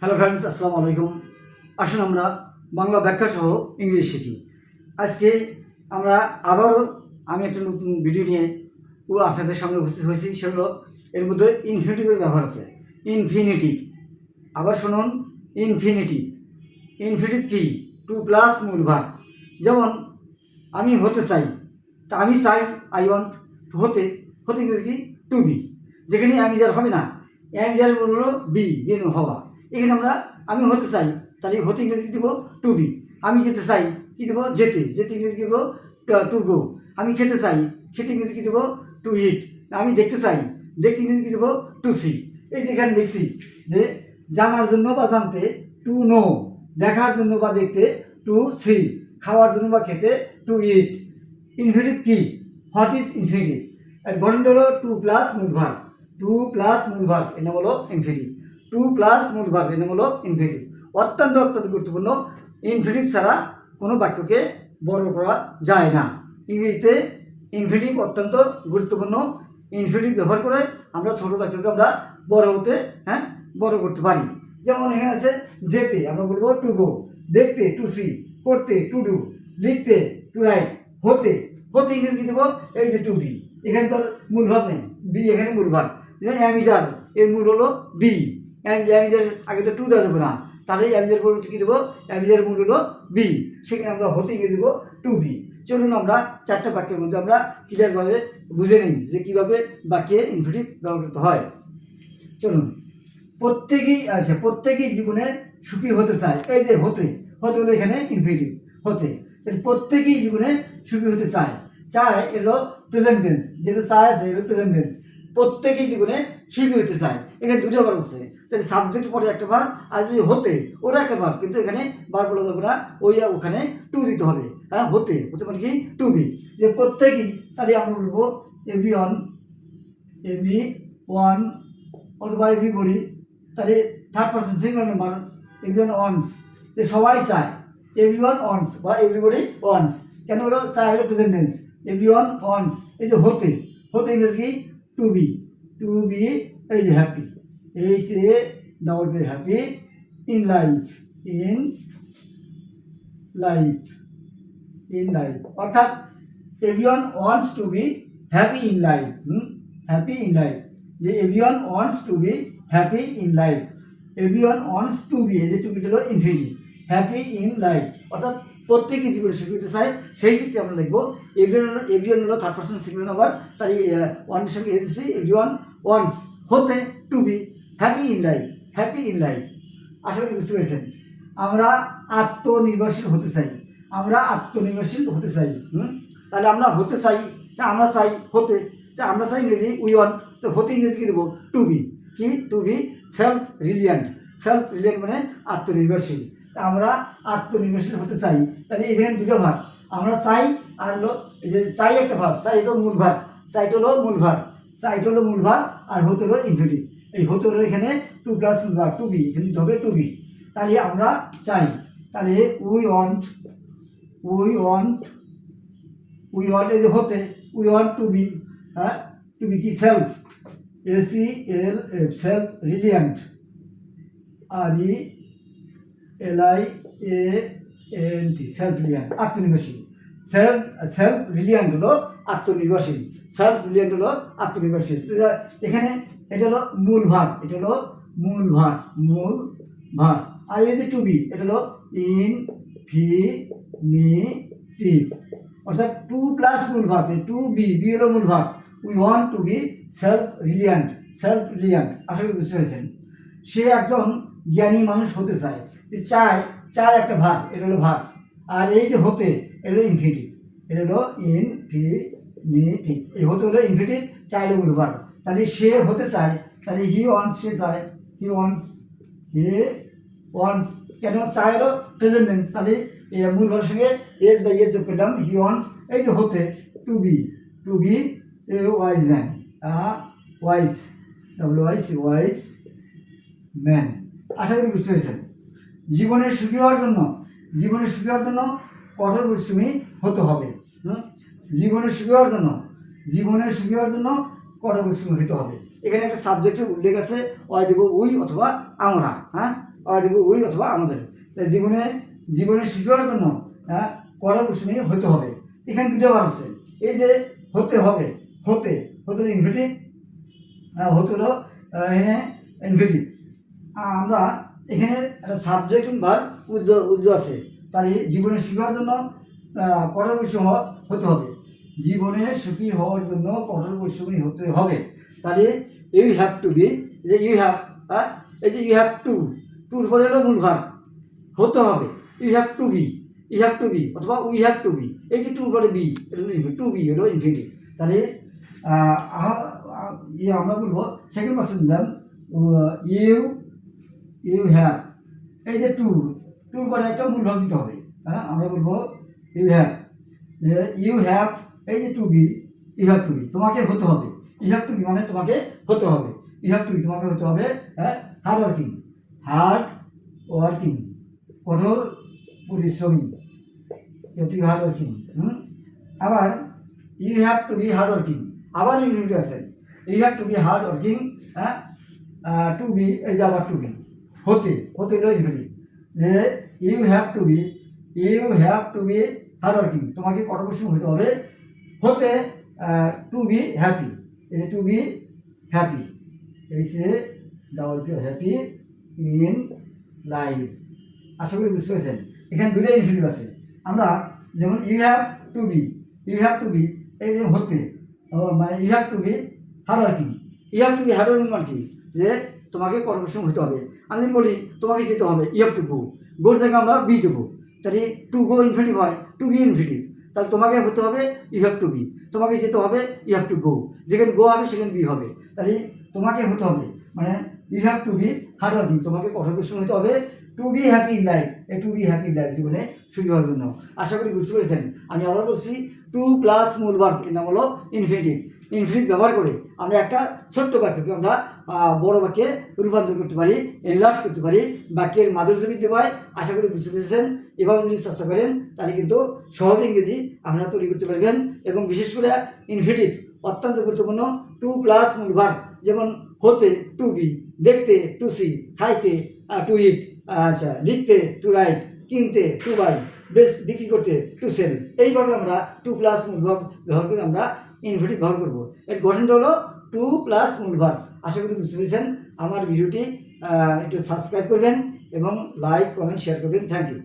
Hello friends আসসালামু আলাইকুম আসুন আমরা বাংলা ব্যাখ্যা সহ ইংলিশ শিখি। আজকে আমরা আবারও আমি একটা নতুন ভিডিও নিয়ে ও আপনাদের সামনে উপস্থিত হয়েছি। সেগুলো এর মধ্যে ইনফিনিটিভের ব্যবহার আছে। ইনফিনিটি আবার শুনুন ইনফিনিটি ইনফিনিটিভ কি? টু প্লাস মূল ভাগ। যেমন, আমি হতে চাই, তা আমি চাই আই ওয়ান্ট হতে হতে ইংরেজি কি? টু বি যেখানে আমি যার হবে না আমি যার মূল হলো বি বেন হওয়া। এখানে আমরা, আমি হতে চাই, তাহলে হতে ইংরেজি কি দেবো? টু বি আমি যেতে চাই, কি দেবো? যেতে। যেতে ইংরেজি দেবো? টু গো আমি খেতে চাই, খেতে ইংরেজি কি দেবো? টু ইট আমি দেখতে চাই, দেখতে ইংরেজি কি দেবো? টু সি এই যে এখানে লিখছি যে জানার জন্য বা জানতে টু নো দেখার জন্য বা দেখতে টু সি খাওয়ার জন্য বা খেতে টু ইট ইনফিনিটিভ কি? হোয়াট ইজ ইনফিনিটিভ আর বর্ণ হলো টু প্লাস মূল ভাগ টু প্লাস এর নাম হলো ইনফিনিটিভ টু প্লাস মূল এর নাম হলো অত্যন্ত অত্যন্ত গুরুত্বপূর্ণ। ইনফিনিটিভ ছাড়া কোনো বাক্যকে বড় করা যায় না। ইংরেজিতে ইনফিনিটিভ অত্যন্ত গুরুত্বপূর্ণ। ইনফিনিটিভ ব্যবহার করে আমরা ছোট বাক্যকে আমরা বড় হতে হ্যাঁ বড় করতে পারি। যেমন এখানে আছে যেতে, আমরা বলব টু গো দেখতে টু সি করতে টু ডু লিখতে টু রাইট হতে। হতে ইংরেজি দেবো? এই যে টু বি এখানে তোর মূল ভাব নেই। বি এখানে মূল ভাব যেমন অ্যামিজার এর মূল হলো বি অ্যামিজার আগে তো টু দেওয়া যাবে না। তাহলে অ্যামিজার পরিবর্তে কী দেবো? অ্যামিজার মূল হলো বি সেখানে আমরা হতে গিয়ে দেবো টু বি চলুন আমরা চারটা বাক্যের মধ্যে আমরা ক্লিয়ারভাবে বুঝে নিই যে কীভাবে বাক্যে ইনফিনিটিভ ব্যবহার করতে হয়। চলুন। প্রত্যেকেই আচ্ছা প্রত্যেকেই জীবনে সুখী হতে চায়। এই যে হতে হতে হলো এখানে ইনফিনিটিভ হতে। প্রত্যেকেই জীবনে সুখী হতে চায়। চায় এলো প্রেজেন্ট টেন্স যেহেতু চায় আছে এলো প্রেজেন্ট টেন্স প্রত্যেকেই জীবনে সুখী হতে চায়। এখানে দুটো বার হচ্ছে। তাহলে সাবজেক্ট পরে একটা বার, আর যদি হতে ওটা একটা বার। কিন্তু এখানে বার বলা যাবে না, ওই ওখানে টু দিতে হবে। হ্যাঁ হতে হতে মানে কি? টু বি যে প্রত্যেকেই, তাহলে আমরা বলব এভরি ওয়ান এভরি ওয়ান অথবা এভরি বডি তাহলে third person singular number everyone wants যে সবাই চায় এভরি ওয়ান ওয়ান্স বা এভরিবডি ওয়ান্স কেন হলো চায় হলো present tense everyone wants এই যে হতে হতে ইংরেজি টু বি টু বি এই যে হ্যাপি এই সে double B happy in life in life in life অর্থাৎ everyone wants to be happy in life happy in life যে everyone wants to be happy in life everyone wants to be এই যে to বিটা হলো infinity happy in life অর্থাৎ প্রত্যেকে জীবনে সুখী হতে চায় সেই ক্ষেত্রে আমরা লিখব এভরিওয়ান এভরিওয়ান হলো থার্ড পার্সন সিঙ্গুলার নাম্বার তার ওয়ানের সঙ্গে এসেছি এভরিওয়ান ওয়ান্টস হতে to be happy in life happy in life আশা করি বুঝতে পেরেছেন। আমরা আত্মনির্ভরশীল হতে চাই, আমরা আত্মনির্ভরশীল হতে চাই, হুম? তাহলে আমরা হতে চাই, তা আমরা চাই হতে, তা আমরা চাই ইংরেজি উই ওয়ান তো হতে ইংরেজি কী দেবো? টু বি কি? To be self reliant self reliant মানে আত্মনির্ভরশীল। আমরা আত্মনির্ভরশীল হতে চাই। তাহলে এই যেখানে দুটো ভাগ। আমরা চাই আর হলো যে চাই একটা ভাগ। চাই এটা মূল ভাগ। চাইটা হলো মূল ভাগ। চাইটা হলো মূল ভাগ আর হতে হলো ইনফিনিটিভ এই হতে হলো এখানে টু প্লাস মূল ভাগ টু বি এখানে হবে টু বি তাহলে আমরা চাই। তাহলে we want we want we want এই যে হতে উই ওয়ান্ট টু বি হ্যাঁ টু বি কি? Self S E L self reliant R E L I A N T self reliant আত্মনির্ভরশীল সেলফ সেলফ রিলিয়ান্ট হলো আত্মনির্ভরশীল। সেলফ রিলিয়ান্ট হলো আত্মনির্ভরশীল। এখানে এটা হলো মূল ভাগ এটা হলো মূল ভাগ মূল ভাগ আর এই যে টু বি এটা হলো ইন ফি নি টি অর্থাৎ টু প্লাস মূল ভাগ টু বি বি হলো মূল ভাগ we want to be self reliant self reliant করি বুঝতে পেরেছেন। সে একজন জ্ঞানী মানুষ হতে চায়। যে চায় চার একটা ভাগ, এটা হলো ভাগ। আর এই যে হতে, এটা হলো ইনফিনিটিভ এটা হলো ইনফিনিটিভ এই হতে হলো ইনফিনিটিভ চাইলে ভাগ তাহলে সে হতে চায়, তাহলে হি ওয়ান্স সে চায়। হি ওয়ান্স হি ওয়ান্স কেন? চায় হলো প্রেজেন্ট টেন্স তাহলে এই মূল ভাগের সঙ্গে এস বাই এস যোগ করলাম হি ওয়ান্স এই যে হতে to be to be wise man wise W wise wise man আশা করি বুঝতে পেরেছেন। জীবনে সুখী হওয়ার জন্য জীবনে সুখী হওয়ার জন্য কঠোর পরিশ্রমী হতে হবে? জীবনে সুখী হওয়ার জন্য জীবনে সুখী হওয়ার জন্য কঠোর পরিশ্রমী হতে হবে। এখানে একটা সাবজেক্টের উল্লেখ আছে ওয়াই দেব উই অথবা আমরা হ্যাঁ? আর দেখব ওই অথবা আমাদের। তাই জীবনে জীবনে হওয়ার জন্য হ্যাঁ কঠোর প্রশ্নে হতে হবে। এখানে দুটো বার আছে, এই যে হতে হবে, হতে হতে ইনফিনিটিভ হতে হলো এখানে ইনফিনিটিভ আমরা এখানে একটা সাবজেক্ট বার উজ্জ উজ্জ আছে। তাই জীবনে শিখার জন্য কঠোর পরিশ্রম হতে হবে। জীবনে সুখী হওয়ার জন্য কঠোর পরিশ্রমী হতে হবে। তাহলে ইউ হ্যাভ টু বি যে ইউ হ্যাভ হ্যাঁ এই যে ইউ হ্যাভ টু টুর পরে হলো মূল ভার হতে হবে। You have to be you have to be অথবা উই হ্যাভ টু বি এই যে টুর পরে বি টু বি হলো ইনফিনিটিভ তাহলে ইয়ে আমরা বলব সেকেন্ড পার্সন দিলাম ইউ ইউ হ্যাভ এই যে টু টুর পরে একটা মূল দিতে হবে। হ্যাঁ আমরা বলব ইউ হ্যাভ ইউ হ্যাভ এই যে to be you have to be তোমাকে হতে হবে। ইউ হ্যাভ টু বি মানে তোমাকে হতে হবে। ইউ হ্যাভ টু বি তোমাকে হতে হবে হ্যাঁ হার্ড ওয়ার্কিং হার্ড ওয়ার্কিং কঠোর পরিশ্রমী। এটি হার্ড ওয়ার্কিং হুম? আবার you have to be hard working আবার ইউনিট আছে। You have to be hard working হ্যাঁ টু বি এই যে আবার টু বি হতে হতে হলো ইনফিনিটিভ যে you have to be you have to be hard working তোমাকে কঠোর পরিশ্রম হতে হবে। হতে টু বি হ্যাপি এই টু বি হ্যাপি এই সে double P happy in life আশা করি বুঝতে পেরেছেন? এখানে দুটো ইনফিনিটিভ আছে। আমরা যেমন you have to be you have to be এই যে হতে মানে you have to be hard working you have to be hard working মানে যে তোমাকে কর্মসূম হতে হবে। আমি বলি, তোমাকে যেতে হবে ইউ টু গো গোর থেকে আমরা বি দেবো। তাহলে টু গো ইনফিনিটিভ হয় টু বি ইনফিনিটিভ তাহলে তোমাকে হতে হবে ইউ হ্যাভ টু বি তোমাকে যেতে হবে ইউ হ্যাভ টু গো যেখানে গো হবে, সেখানে বি হবে। তাহলে তোমাকে হতে হবে মানে you have to be hard working তোমাকে কঠোর হতে হবে to be happy in life এই to be happy in life জীবনে সুখী হওয়ার জন্য। আশা করি বুঝতে পেরেছেন। আমি আবার বলছি টু প্লাস মূল ভার্ব এর নাম হলো ইনফিনিটিভ ইনফিনিট ব্যবহার করে আমরা একটা ছোট্ট বাক্যকে আমরা বড় বাক্যে রূপান্তর করতে পারি এনলার্জ করতে পারি, বাক্যের মাধুর্য বৃদ্ধি পায়, আশা করি বুঝতে পেরেছেন। এভাবে যদি চেষ্টা করেন, তাহলে কিন্তু সহজ ইংরেজি আপনারা তৈরি করতে পারবেন এবং বিশেষ করে ইনফিনিটিভ অত্যন্ত গুরুত্বপূর্ণ টু প্লাস মূল ভার্ব যেমন হতে টু বি দেখতে টু সি খাইতে টু ইট আচ্ছা লিখতে টু রাইট কিনতে টু বাই বেশ বিক্রি করতে টু সেল এইভাবে আমরা টু প্লাস মূল ভার্ব ব্যবহার করে আমরা ইনফিনিটিভ ব্যবহার করব। এর গঠনটা হলো টু প্লাস মূল আশা করি বুঝতে পেরেছেন। আমার ভিডিওটি একটু সাবস্ক্রাইব করবেন এবং লাইক কমেন্ট শেয়ার করবেন। Thank you